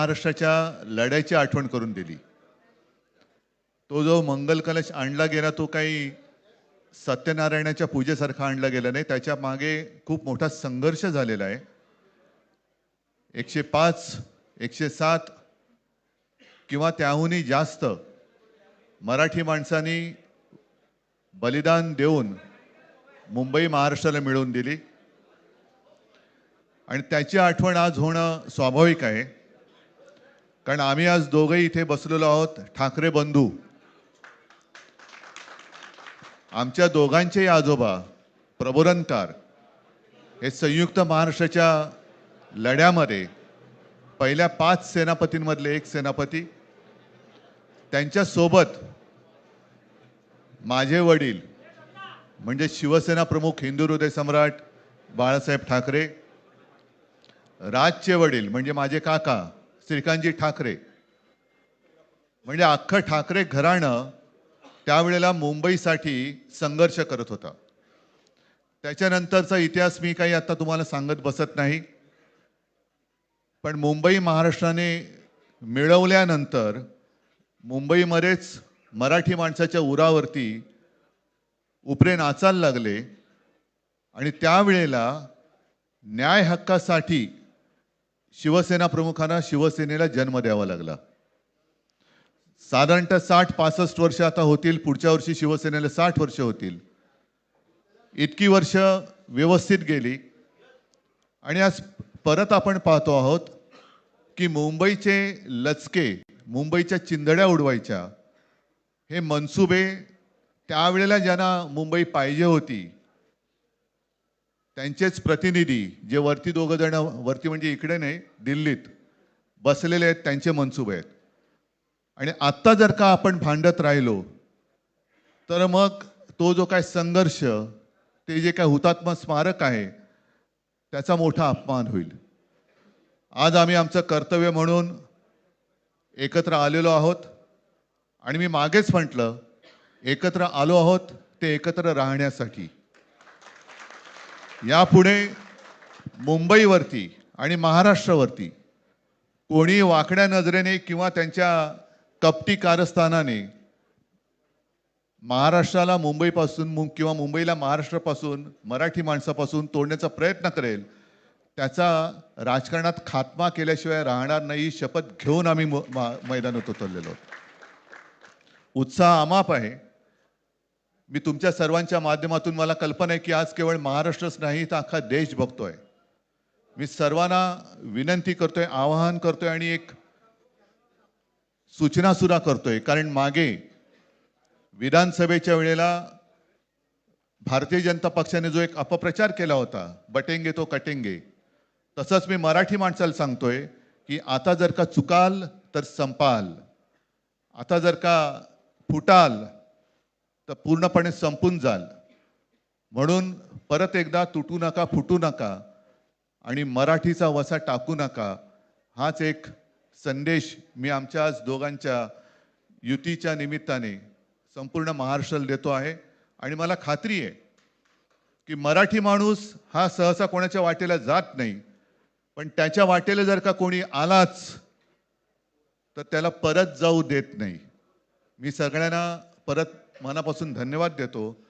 महाराष्ट्राच्या लढ्याची आठवण करून दिली. तो जो मंगल कलश आणला गेला तो काही सत्यनारायणाच्या पूजेसारखा आणला गेला नाही. त्याच्यामागे खूप मोठा संघर्ष झालेला आहे. एकशे पाच एकशे सात किंवा त्याहूनही जास्त मराठी माणसांनी बलिदान देऊन मुंबई महाराष्ट्राला मिळवून दिली. आणि त्याची आठवण आज होणं स्वाभाविक आहे. कारण आम्ही आज दोघंही इथे बसलेलो आहोत ठाकरे बंधू. आमच्या दोघांचेही आजोबा प्रबोधनकार हे संयुक्त महाराष्ट्राच्या लढ्यामध्ये पहिल्या पाच सेनापतींमधले एक सेनापती. त्यांच्यासोबत माझे वडील म्हणजे शिवसेना प्रमुख हिंदू हृदय सम्राट बाळासाहेब ठाकरे राजचे वडील म्हणजे माझे काका श्रीकांतजी ठाकरे. म्हणजे अख्खं ठाकरे घराणं त्यावेळेला मुंबईसाठी संघर्ष करत होता. त्याच्यानंतरचा इतिहास मी काही आता तुम्हाला सांगत बसत नाही. पण मुंबई महाराष्ट्राने मिळवल्यानंतर मुंबईमध्येच मराठी माणसाच्या उरावरती उपरे नाचायला लागले. आणि त्यावेळेला न्याय हक्कासाठी शिवसेना प्रमुखांना शिवसेनेला जन्म द्यावा लागला. साधारणतः साठ पासष्ट वर्ष आता होतील पुढच्या वर्षी शिवसेनेला साठ वर्ष होतील. इतकी वर्ष व्यवस्थित गेली. आणि आज परत आपण पाहतो आहोत की मुंबईचे लचके मुंबईच्या चिंदड्या उडवायच्या हे मनसुबे त्यावेळेला ज्यांना मुंबई पाहिजे होती त्यांचेच प्रतिनिधी जे वरती दोघं जण वरती म्हणजे इकडे नाही दिल्लीत बसलेले आहेत त्यांचे मनसुबे आहेत. आणि आत्ता जर का आपण भांडत राहिलो तर मग तो जो काय संघर्ष ते जे काय हुतात्मा स्मारक आहे त्याचा मोठा अपमान होईल. आज आम्ही आमचं कर्तव्य म्हणून एकत्र आलेलो आहोत. आणि मी मागेच म्हटलं एकत्र आलो आहोत ते एकत्र राहण्यासाठी. यापुढे मुंबईवरती आणि महाराष्ट्रावरती कोणी वाकड्या नजरेने किंवा त्यांच्या कपटी कारस्थानाने महाराष्ट्राला मुंबईपासून मु- किंवा मुंबईला महाराष्ट्रापासून मराठी माणसापासून तोडण्याचा प्रयत्न करेल त्याचा राजकारणात खात्मा केल्याशिवाय राहणार नाही ही शपथ घेऊन आम्ही म- मैदानात उतरलेलो उत्साह अमाप आहे. मी तुमच्या सर्वांच्या माध्यमातून मला कल्पना आहे की आज केवळ महाराष्ट्रच नाही तर अख्खा देश बघतोय. मी सर्वांना विनंती करतोय आवाहन करतोय आणि एक सूचना सुद्धा करतोय. कारण मागे विधानसभेच्या वेळेला भारतीय जनता पक्षाने जो एक अपप्रचार केला होता बटेंगे तो कटेंगे तसंच मी मराठी माणसाला सांगतोय की आता जर का चुकाल तर संपाल. आता जर का फुटाल तर पूर्णपणे संपून जाल. म्हणून परत एकदा तुटू नका फुटू नका आणि मराठीचा वसा टाकू नका. हाच एक संदेश मी आमच्या आज दोघांच्या युतीच्या निमित्ताने संपूर्ण महाराष्ट्राला देतो आहे. आणि मला खात्री आहे की मराठी माणूस हा सहसा कोणाच्या वाटेला जात नाही. पण त्याच्या वाटेला जर का कोणी आलाच तर त्याला परत जाऊ देत नाही. मी सगळ्यांना परत मनापासून धन्यवाद देतो.